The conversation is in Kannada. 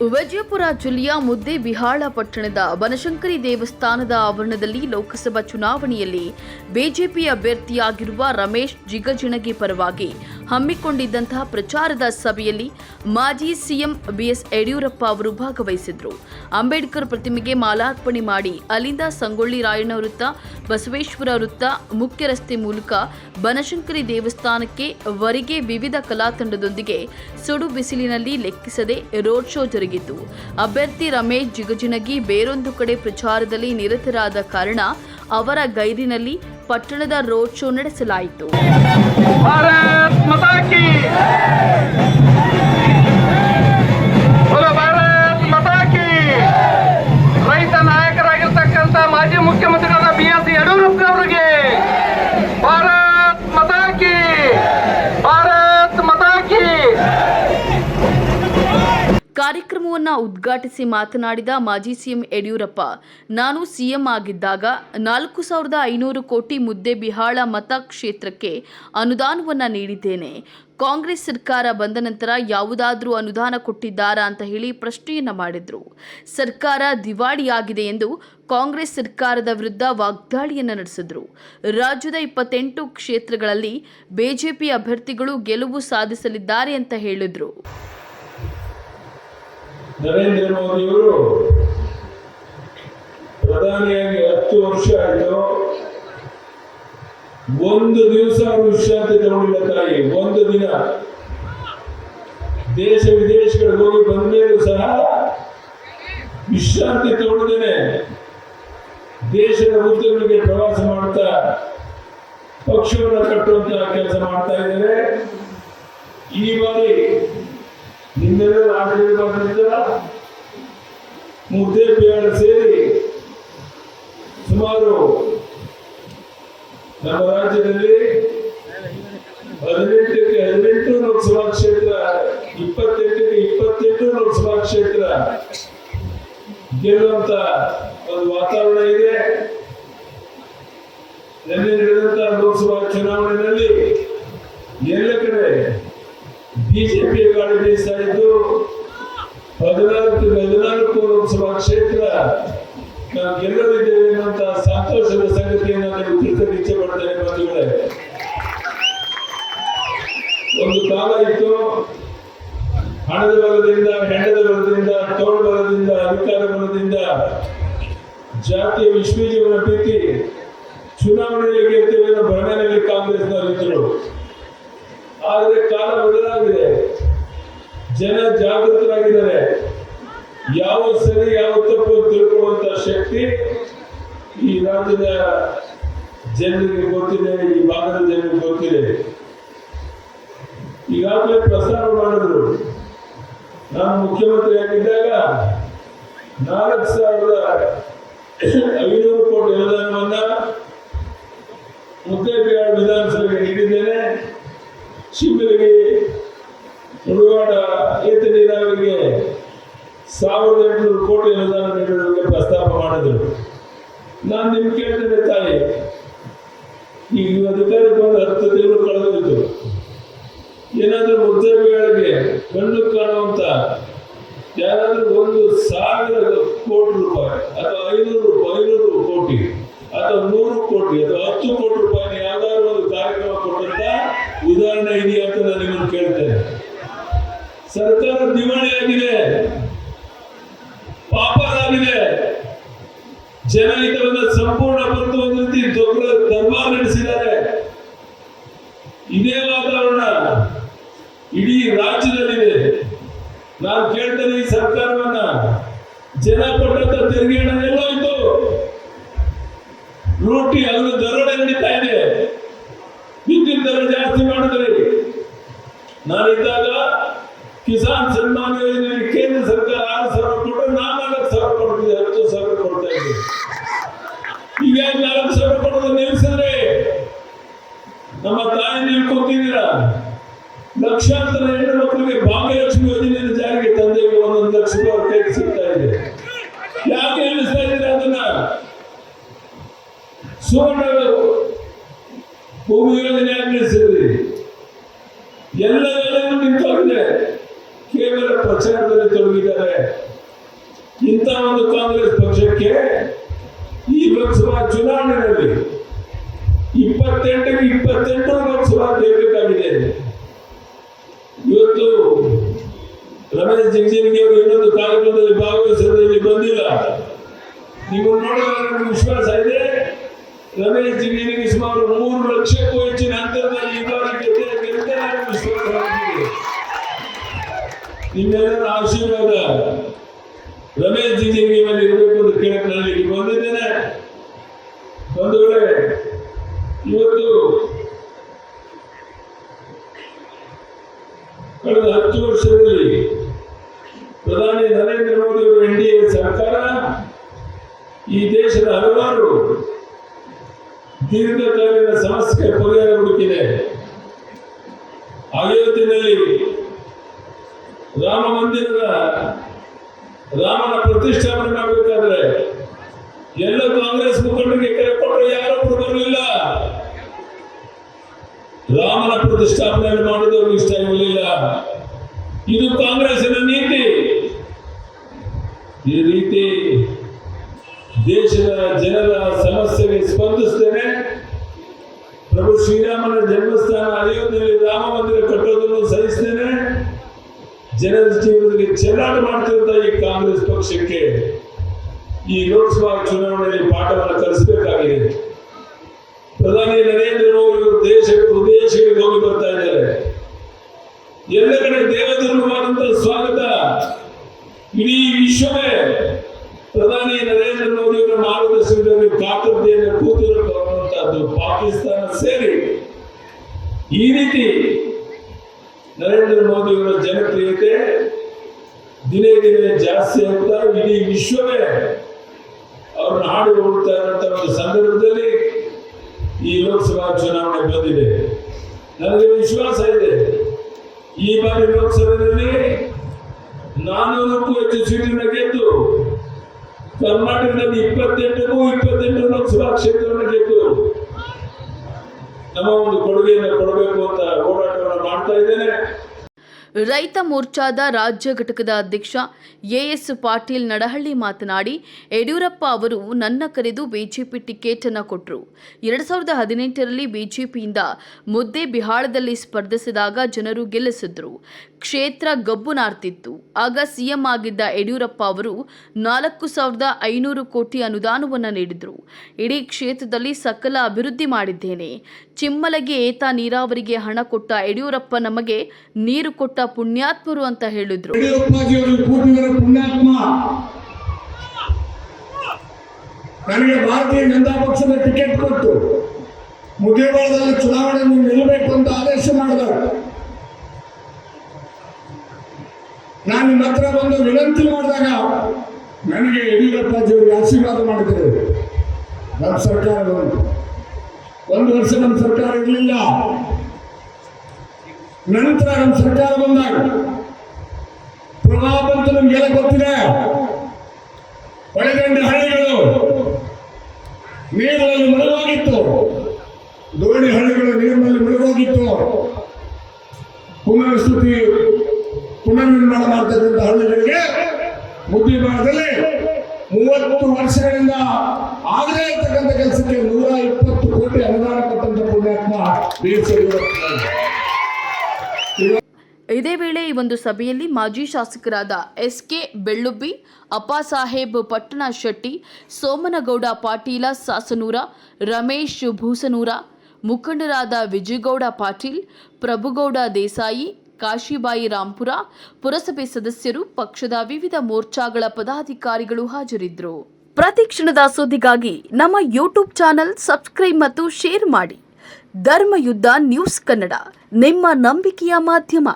ವಿಜಯಪುರ ಜಿಲ್ಲೆಯ ಮುದ್ದೇಬಿಹಾಳ ಪಟ್ಟಣದ ಬನಶಂಕರಿ ದೇವಸ್ಥಾನದ ಆವರಣದಲ್ಲಿ ಲೋಕಸಭಾ ಚುನಾವಣೆಯಲ್ಲಿ ಬಿಜೆಪಿ ಅಭ್ಯರ್ಥಿಯಾಗಿರುವ ರಮೇಶ್ ಜಿಗಜಿಣಗಿ ಪರವಾಗಿ ಹಮ್ಮಿಕೊಂಡಿದ್ದಂತಹ ಪ್ರಚಾರದ ಸಭೆಯಲ್ಲಿ ಮಾಜಿ ಸಿಎಂ ಬಿಎಸ್ ಯಡಿಯೂರಪ್ಪ ಅವರು ಭಾಗವಹಿಸಿದ್ರು. ಅಂಬೇಡ್ಕರ್ ಪ್ರತಿಮೆಗೆ ಮಾಲಾರ್ಪಣೆ ಮಾಡಿ ಅಲ್ಲಿಂದ ಸಂಗೊಳ್ಳಿ ರಾಯಣ್ಣ ವೃತ್ತ, ಬಸವೇಶ್ವರ ವೃತ್ತ, ಮುಖ್ಯ ರಸ್ತೆ ಮೂಲಕ ಬನಶಂಕರಿ ದೇವಸ್ಥಾನಕ್ಕೆ ವರೆಗೆ ವಿವಿಧ ಕಲಾ ತಂಡದೊಂದಿಗೆ ಸುಡು ಬಿಸಿಲಿನಲ್ಲಿ ಲೆಕ್ಕಿಸದೆ ರೋಡ್ ಶೋ ಜರುಗಿತು. ಅಭ್ಯರ್ಥಿ ರಮೇಶ್ ಜಿಗಜಿಣಗಿ ಬೇರೊಂದು ಕಡೆ ಪ್ರಚಾರದಲ್ಲಿ ನಿರತರಾದ ಕಾರಣ ಅವರ ಗೈರಿನಲ್ಲಿ ಪಟ್ಟಣದ ರೋಡ್ ಶೋ ನಡೆಸಲಾಯಿತು. ಮಾಜಿ ಮುಖ್ಯಮಂತ್ರಿಗಳಾದ ಬಿ ಎಸ್ ಯಡಿಯೂರಪ್ಪನವರಿಗೆ ಕಾರ್ಯಕ್ರಮವನ್ನು ಉದ್ಘಾಟಿಸಿ ಮಾತನಾಡಿದ ಮಾಜಿ ಸಿಎಂ ಯಡಿಯೂರಪ್ಪ, ನಾನು ಸಿಎಂ ಆಗಿದ್ದಾಗ ನಾಲ್ಕು ಸಾವಿರದ ಐನೂರು ಕೋಟಿ ಮುದ್ದೆ ಬಿಹಾಳ ಮತಕ್ಷೇತ್ರಕ್ಕೆ ಅನುದಾನವನ್ನು ನೀಡಿದ್ದೇನೆ. ಕಾಂಗ್ರೆಸ್ ಸರ್ಕಾರ ಬಂದ ನಂತರ ಯಾವುದಾದರೂ ಅನುದಾನ ಕೊಟ್ಟಿದ್ದಾರಾ ಅಂತ ಹೇಳಿ ಪ್ರಶ್ನೆಯನ್ನು ಮಾಡಿದರು. ಸರ್ಕಾರ ದಿವಾಳಿಯಾಗಿದೆ ಎಂದು ಕಾಂಗ್ರೆಸ್ ಸರ್ಕಾರದ ವಿರುದ್ಧ ವಾಗ್ದಾಳಿಯನ್ನು ನಡೆಸಿದ್ರು. ರಾಜ್ಯದ ಇಪ್ಪತ್ತೆಂಟು ಕ್ಷೇತ್ರಗಳಲ್ಲಿ ಬಿಜೆಪಿ ಅಭ್ಯರ್ಥಿಗಳು ಗೆಲುವು ಸಾಧಿಸಲಿದ್ದಾರೆ ಅಂತ ಹೇಳಿದ್ರು. ನರೇಂದ್ರ ಮೋದಿಯವರು ಪ್ರಧಾನಿಯಾಗಿ ಹತ್ತು ವರ್ಷ ಆಯಿತು. ಒಂದು ದಿವಸ ಅವರು ವಿಶ್ರಾಂತಿ ತಗೊಂಡಿಲ್ಲ ತಾಯಿ, ಒಂದು ದಿನ. ದೇಶ ವಿದೇಶಗಳಿಗೆ ಹೋಗಿ ಬಂದೇನು ಸಹ ವಿಶ್ರಾಂತಿ ತಗೊಂಡಿದ್ದೇನೆ. ದೇಶದ ಉದ್ಯಮಿಗೆ ಪ್ರವಾಸ ಮಾಡ್ತಾ ಪಕ್ಷವನ್ನು ಕಟ್ಟುವಂತಹ ಕೆಲಸ ಮಾಡ್ತಾ ಇದ್ದೇನೆ. ಈ ಬಾರಿ ನಿನ್ನೆಲ್ಲ ಆಡಳಿತದಿಂದ ಮುದ್ದೆ ಬೇಡ ಸೇರಿ ಸುಮಾರು ನಮ್ಮ ರಾಜ್ಯದಲ್ಲಿ ಹದಿನೆಂಟಕ್ಕೆ ಹದಿನೆಂಟು ಲೋಕಸಭಾ ಕ್ಷೇತ್ರ, ಇಪ್ಪತ್ತೆಂಟಕ್ಕೆ ಇಪ್ಪತ್ತೆಂಟು ಲೋಕಸಭಾ ಕ್ಷೇತ್ರ ಗೆಲ್ಲುವಂತ ಒಂದು ವಾತಾವರಣ ಇದೆ. ನಿನ್ನೆ ನಡೆದಂತ ಲೋಕಸಭಾ ಚುನಾವಣೆಯಲ್ಲಿ ಬಿಜೆಪಿ ಮೀಸಲಿದ್ದು ಹದಿನಾಲ್ಕು ಹದಿನಾಲ್ಕು ಲೋಕಸಭಾ ಕ್ಷೇತ್ರ ನಾವು ಗೆಲ್ಲಲಿದ್ದೇವೆ ಎನ್ನುವಂತ ಸಂತೋಷದ ಸಂಗತಿಯನ್ನು ನಾನು ತಿಳಿಸಲು ಇಚ್ಛೆ ಪಡ್ತೇನೆ ಬಂಧುಗಳೇ. ಒಂದು ಕಾಲ ಇತ್ತು, ಹಣದ ಬಲದಿಂದ, ಹೆಂಡದ ಬಲದಿಂದ, ತೋಳ ಬಲದಿಂದ, ಅಧಿಕಾರ ಬಲದಿಂದ ಜಾತಿಯ ವಿಶ್ವಜೀವನ ಪ್ರೀತಿ ಚುನಾವಣೆಯಲ್ಲಿ ಗೆಲ್ತೇವೆ ಅನ್ನೋ ಭ್ರಮೆಯಲ್ಲಿ ಕಾಂಗ್ರೆಸ್ನವರಿದ್ದರು. ಆದರೆ ಕಾಲ ಬದಲಾಗಿದೆ. ಜನ ಜಾಗೃತರಾಗಿದ್ದಾರೆ. ಯಾವ ಸರಿ ಯಾವ ತಪ್ಪು ತಿಳ್ಕೊಳ್ಳುವಂತ ಶಕ್ತಿ ಈ ರಾಜ್ಯದ ಜನರಿಗೆ ಗೊತ್ತಿದೆ, ಈ ಭಾಗದ ಜನರಿಗೆ ಗೊತ್ತಿದೆ. ಈಗಾಗಲೇ ಪ್ರಸಾರ ಮಾಡಿದ್ರು. ನಾನು ಮುಖ್ಯಮಂತ್ರಿ ಆಗಿದ್ದಾಗ ನಾಲ್ಕು ಸಾವಿರದ ಐನೂರು ಕೋಟಿ ಅನುದಾನವನ್ನ ಮುದ್ದೇಬಿಹಾಳ ವಿಧಾನಸಭೆಗೆ ನೀಡಿದ್ದೇನೆ. ಶಿಬಿರಿಗೆ ಮುಳುವಾಡ ಏತ ನೀರಾವರಿಗೆ ಸಾವಿರದ ಎಂಟುನೂರು ಕೋಟಿ ಅನುದಾನ ನೀಡುವುದಕ್ಕೆ ಪ್ರಸ್ತಾಪ ಮಾಡಿದರು. ನಾನು ನಿಮ್ಗೆ ಕೇಳ್ತೇನೆ ತಾಯಿ. ಈಗ ಅಧಿಕಾರಕ್ಕೆ ಬಂದು ಹತ್ತು ತಿಂಗಳು ಕಳೆದಿತ್ತು ಏನಾದರೂ ಉದ್ಯೋಗಿಗಳಿಗೆ ಕಣ್ಣು ಕಾಣುವಂತ ಯಾರಾದರೂ ಒಂದು ಸಾವಿರ ಕೋಟಿ ರೂಪಾಯಿ, ಅಥವಾ ಐನೂರು ಐನೂರು ಕೋಟಿ, ಅಥವಾ ನೂರು ಕೋಟಿ, ಅಥವಾ ಹತ್ತು ಕೋಟಿ ರೂಪಾಯಿ ಯಾವ್ದಾದ್ರು ಒಂದು ಕಾರ್ಯಕ್ರಮ ಕೊಟ್ಟಂತ ಉದಾಹರಣೆ ಇದೆಯಾ ಅಂತ ನಾನು ನಿಮ್ಮನ್ನು ಕೇಳ್ತೇನೆ ಸರ್ಕಾರ ದಿವಾಳಿಯಾಗಿದೆ ಪಾಪರಾಗಿದೆ ಜನಹಿತವನ್ನ ಸಂಪೂರ್ಣ ಬಂದು ಒಂದು ರೀತಿ ದೊಡ್ಡ ದರ್ಬಾರ್ ನಡೆಸಿದ್ದಾರೆ. ಇದೇ ವಾತಾವರಣ ಇಡೀ ರಾಜ್ಯದಲ್ಲಿದೆ. ನಾನು ಕೇಳ್ತೇನೆ ಈ ಸರ್ಕಾರವನ್ನ. ಜನ ಕೊಟ್ಟಂತ ತೆರಿಗೆ ಹಣ ಎಲ್ಲೋಯ್ತು ಅದನ್ನು ದರೋಡೆ ನಡೀತಾ ಇದೆ. ವಿದ್ಯುತ್ ದರ ಜಾಸ್ತಿ ಮಾಡಿದ್ರಿ. ನಾನಿದ್ದಾಗ ಕಿಸಾನ್ ಸನ್ಮಾನ್ ಯೋಜನೆಯಲ್ಲಿ ಕೇಂದ್ರ ಸರ್ಕಾರ ಆರು ಸಾವಿರ ಕೊಟ್ಟರೆ ನಾನು ನಾಲ್ಕು ಸಾವಿರ ಕೊಡ್ತಿದ್ದೆ ಹತ್ತು ಸಾವಿರ ಕೊಡ್ತಾ ಇದ್ದೆ ಈಗ ಯಾಕೆ ನಾಲ್ಕು ಸಾವಿರ ಕೊಡೋದು ನಿಲ್ಲಿಸಿದ್ರೆ ನಮ್ಮ ತಾಯಿ ನೀವು ಕೂತಿದ್ದೀರಾ ಲಕ್ಷಾಂತರ ಹೆಣ್ಣು ಮಕ್ಕಳಿಗೆ ಭಾಗ್ಯಲಕ್ಷ್ಮಿ ಯೋಜನೆಯನ್ನು ಜಾರಿಗೆ ತಂದೆ ಒಂದೊಂದು ಲಕ್ಷ ರೂಪಾಯಿ ಸಿಗ್ತಾ ಇದೆ. ಯಾಕೆ ಅನ್ನಿಸ್ತಾ ಇದ್ದೀರಾ ಅದನ್ನ? ಸುವರ್ಣ ಭೂಮಿ ಯೋಜನೆ ಯಾಕೆ ನಿಲ್ಲಿಸಿದ್ರಿ ಎಲ್ಲ ಎಲ್ಲವೂ ನಿಂತೋಗಿದೆ. ಕೇವಲ ಪ್ರಚಾರದಲ್ಲಿ ತೊಡಗಿದ್ದಾರೆ. ಪಕ್ಷಕ್ಕೆ ಈ ಲೋಕಸಭಾ ಚುನಾವಣೆಯಲ್ಲಿ ಇಪ್ಪತ್ತೆಂಟಕ್ಕೆ ಇಪ್ಪತ್ತೆಂಟು ಲೋಕಸಭಾ ಗೆಲ್ಲಬೇಕಾಗಿದೆ. ಇವತ್ತು ರಮೇಶ್ ಜಿಗಜಿಣಗಿ ಅವರು ಇನ್ನೊಂದು ಕಾರ್ಯಕ್ರಮದಲ್ಲಿ ಭಾಗವಹಿಸೋದ್ರಲ್ಲಿ ಬಂದಿಲ್ಲ. ನೀವು ನೋಡಿದ್ರೆ ವಿಶ್ವಾಸ ಇದೆ. ರಮೇಶ್ ಜಿಗಜಿಣಗಿ ಸುಮಾರು ಮೂರು ಲಕ್ಷಕ್ಕೂ ಹೆಚ್ಚಿನ ಅಂತರದಲ್ಲಿ ಈ ನಿಮ್ಮೆಲ್ಲರ ಆಶೀರ್ವಾದ ರಮೇಶ್ ಜಿಗಜಿಣಗಿ ಮೇಲೆ ಇರಬೇಕು ಅಂತ ಕೇಳಕ್ಕೆ ನಾನು ಇಲ್ಲಿ ಬಂದಿದ್ದೇನೆ. ವೇಳೆ ಇವತ್ತು ಕಳೆದ ಹತ್ತು ವರ್ಷದಲ್ಲಿ ಪ್ರಧಾನಿ ನರೇಂದ್ರ ಮೋದಿ ಅವರ ಎನ್ ಡಿ ಸರ್ಕಾರ, ಈ ದೇಶದ ಹಲವಾರು ದೀರ್ಘಕಾಲೀನ ಸಮಸ್ಯೆ ಪರಿಹಾರ ಹುಡುಕಿದೆ. ಅಯೋಧ್ಯೆಯಲ್ಲಿ ರಾಮ ಮಂದಿರದ ರಾಮನ ಪ್ರತಿಷ್ಠಾಪನೆ ಮಾಡಬೇಕಾದ್ರೆ ಎಲ್ಲ ಕಾಂಗ್ರೆಸ್ ಮುಖಂಡರಿಗೆ ಕರೆ ಕೊಟ್ಟರೆ ಯಾರೊಬ್ಬರು ಬರಲಿಲ್ಲ. ರಾಮನ ಪ್ರತಿಷ್ಠಾಪನೆ ಮಾಡಿದವರು ಇಷ್ಟ ಇರಲಿಲ್ಲ ಇದು ಕಾಂಗ್ರೆಸ್ಸಿನ ನೀತಿ. ಈ ರೀತಿ ದೇಶದ ಜನರ ಸಮಸ್ಯೆಗೆ ಸ್ಪಂದಿಸ್ತೇನೆ. ಪ್ರಭು ಶ್ರೀರಾಮನ ಜನ್ಮಸ್ಥಾನ ಅಯೋಧ್ಯೆಯಲ್ಲಿ ರಾಮ ಮಂದಿರ ಕಟ್ಟೋದನ್ನು ಸಹಿಸ್ತೇನೆ. ಜನರ ಜೀವನದಲ್ಲಿ ಚೆಲ್ಲಾಟ ಮಾಡ್ತಿರುವಂತಹ ಈ ಕಾಂಗ್ರೆಸ್ ಪಕ್ಷಕ್ಕೆ ಈ ಲೋಕಸಭಾ ಚುನಾವಣೆಯಲ್ಲಿ ಪಾಠವನ್ನು ಕಲಿಸಬೇಕಾಗಿದೆ. ಪ್ರಧಾನಿ ನರೇಂದ್ರ ಮೋದಿ ದೇಶ ವಿದೇಶಗಳಿಗೆ ಹೋಗಿ ಬರ್ತಾ ಇದ್ದಾರೆ. ಎಲ್ಲ ಕಡೆ ದೇವಧರ್ಮವಾದಂತಹ ಸ್ವಾಗತ. ಇಡೀ ವಿಶ್ವವೇ ಪ್ರಧಾನಿ ನರೇಂದ್ರ ಮೋದಿ ಅವರ ಮಾರ್ಗದರ್ಶನದಲ್ಲಿ ಕಾತರತೆಯನ್ನು ಕೂತಿರುವಂತಹದ್ದು ಪಾಕಿಸ್ತಾನ ಸೇರಿ. ಈ ರೀತಿ ನರೇಂದ್ರ ಮೋದಿ ಅವರ ಜನಪ್ರಿಯತೆ ದಿನೇ ದಿನೇ ಜಾಸ್ತಿ ಆಗ್ತಾ ಇಡೀ ವಿಶ್ವವೇ ಅವ್ರನ್ನ ಹಾಡು ಹೋಗ್ತಾ ಇರುವಂತಹ ಒಂದು ಸಂದರ್ಭದಲ್ಲಿ ಈ ಲೋಕಸಭಾ ಚುನಾವಣೆ ಬಂದಿದೆ. ನನಗೆ ವಿಶ್ವಾಸ ಇದೆ. ಈ ಬಾರಿ ಲೋಕಸಭೆಯಲ್ಲಿ ನಾನ್ನೂರಕ್ಕೂ ಹೆಚ್ಚು ಸೀಟನ್ನು ಗೆದ್ದು ಕರ್ನಾಟಕದಲ್ಲಿ ಇಪ್ಪತ್ತೆಂಟಕ್ಕೂ ಇಪ್ಪತ್ತೆಂಟು ಲೋಕಸಭಾ ಕ್ಷೇತ್ರವನ್ನು ಗೆದ್ದು ನಮ್ಮ ಒಂದು ಕೊಡುಗೆಯನ್ನು ಕೊಡಬೇಕು ಅಂತ ಹೋರಾಟವನ್ನು ಮಾಡ್ತಾ ಇದ್ದೇನೆ. ರೈತ ಮೋರ್ಚಾದ ರಾಜ್ಯ ಘಟಕದ ಅಧ್ಯಕ್ಷ ಎಎಸ್ ಪಾಟೀಲ್ ನಡಹಳ್ಳಿ ಮಾತನಾಡಿ, ಯಡಿಯೂರಪ್ಪ ಅವರು ನನ್ನ ಕರೆದು ಬಿಜೆಪಿ ಟಿಕೆಟ್ ಅನ್ನು ಕೊಟ್ಟರು ಎರಡ್ ಸಾವಿರದ ಹದಿನೆಂಟರಲ್ಲಿ ಬಿಜೆಪಿಯಿಂದ ಮುದ್ದೆ ಬಿಹಾಳದಲ್ಲಿ ಸ್ಪರ್ಧಿಸಿದಾಗ ಜನರು ಗೆಲ್ಲಿಸಿದ್ರು. ಕ್ಷೇತ್ರ ಗಬ್ಬು ನಾರ್ತಿತ್ತು. ಆಗ ಸಿಎಂ ಆಗಿದ್ದ ಯಡಿಯೂರಪ್ಪ ಅವರು ನಾಲ್ಕು ಸಾವಿರದ ಐನೂರು ಕೋಟಿ ಅನುದಾನವನ್ನು ನೀಡಿದ್ರು. ಇಡೀ ಕ್ಷೇತ್ರದಲ್ಲಿ ಸಕಲ ಅಭಿವೃದ್ಧಿ ಮಾಡಿದ್ದೇನೆ. ಚಿಮ್ಮಲಗೆ ಏತ ನೀರಾವರಿಗೆ ಹಣ ಕೊಟ್ಟ ಯಡಿಯೂರಪ್ಪ ನಮಗೆ ನೀರು ಕೊಟ್ಟ ಪುಣ್ಯಾತ್ಮರು ಅಂತ ಹೇಳಿದ್ರು. ನನಗೆ ಭಾರತೀಯ ಜನತಾ ಪಕ್ಷದ ಟಿಕೆಟ್ ಕೊಟ್ಟು ಮುದ್ದೇವಾಡದಲ್ಲಿ ಚುನಾವಣೆಯನ್ನು ನಿಲ್ಲಬೇಕು ಅಂತ ಆದೇಶ ಮಾಡಿದ ನಾನು ನಿಮ್ಮ ಹತ್ರ ಬಂದು ವಿನಂತಿ ಮಾಡಿದಾಗ ನನಗೆ ಯಡಿಯೂರಪ್ಪಾಜಿಯವರು ಆಶೀರ್ವಾದ ಮಾಡಿದರು ನಮ್ಮ ಸರ್ಕಾರ ಒಂದು ವರ್ಷ ನಮ್ಮ ಸರ್ಕಾರ ಇರಲಿಲ್ಲ. ನಂತರ ನಮ್ಮ ಸರ್ಕಾರ ಬಂದಾಗ ಪ್ರವಾಹ ನಮ್ಗೆ ನಮ್ಗೆಲ್ಲ ಗೊತ್ತಿದೆ. ಒಳಗಂಡ ಹಳ್ಳಿಗಳು ನೀರಿನಲ್ಲಿ ಮುಳುಗೋಗಿತ್ತು. ದೋಣಿ ಹಳ್ಳಿಗಳು ನೀರಿನಲ್ಲಿ ಮುಳುಗೋಗಿತ್ತು. ಪುನರ್ಸ್ಥಿತಿ ಪುನರ್ನಿರ್ಮಾಣ ಮಾಡ್ತಕ್ಕಂಥ ಹಳ್ಳಿಗಳಿಗೆ ಬುದ್ಧಿಮಾನದಲ್ಲಿ ಮೂವತ್ತು ವರ್ಷಗಳಿಂದ ಆಗದೇ ಇರ್ತಕ್ಕಂಥ ಕೆಲಸಕ್ಕೆ ನೂರ ಇಪ್ಪತ್ತು ಕೋಟಿ ಅನುದಾನ ಕೊಟ್ಟಂತ ಪುಣ್ಯಾತ್ಮ ಬಿ ಎಸ್ ಯಡಿಯೂರಪ್ಪ. ಇದೇ ವೇಳೆ ಈ ಒಂದು ಸಭೆಯಲ್ಲಿ ಮಾಜಿ ಶಾಸಕರಾದ ಎಸ್ ಕೆ ಬೆಳ್ಳುಬ್ಬಿ ಅಪ್ಪಾಸಾಹೇಬ್ ಪಟ್ಟಣ ಶೆಟ್ಟಿ, ಸೋಮನಗೌಡ ಪಾಟೀಲ ಸಾಸನೂರ, ರಮೇಶ್ ಭೂಸನೂರ, ಮುಖಂಡರಾದ ವಿಜಯಗೌಡ ಪಾಟೀಲ್, ಪ್ರಭುಗೌಡ ದೇಸಾಯಿ, ಕಾಶಿಬಾಯಿ ರಾಂಪುರ, ಪುರಸಭೆ ಸದಸ್ಯರು, ಪಕ್ಷದ ವಿವಿಧ ಮೋರ್ಚಾಗಳ ಪದಾಧಿಕಾರಿಗಳು ಹಾಜರಿದ್ದರು. ಪ್ರತಿ ಕ್ಷಣದ ಸುದ್ದಿಗಾಗಿ ನಮ್ಮ ಯೂಟ್ಯೂಬ್ ಚಾನೆಲ್ ಸಬ್ಸ್ಕ್ರೈಬ್ ಮತ್ತು ಶೇರ್ ಮಾಡಿ. ಧರ್ಮಯುದ್ಧ ನ್ಯೂಸ್ ಕನ್ನಡ, ನಿಮ್ಮ ನಂಬಿಕೆಯ ಮಾಧ್ಯಮ.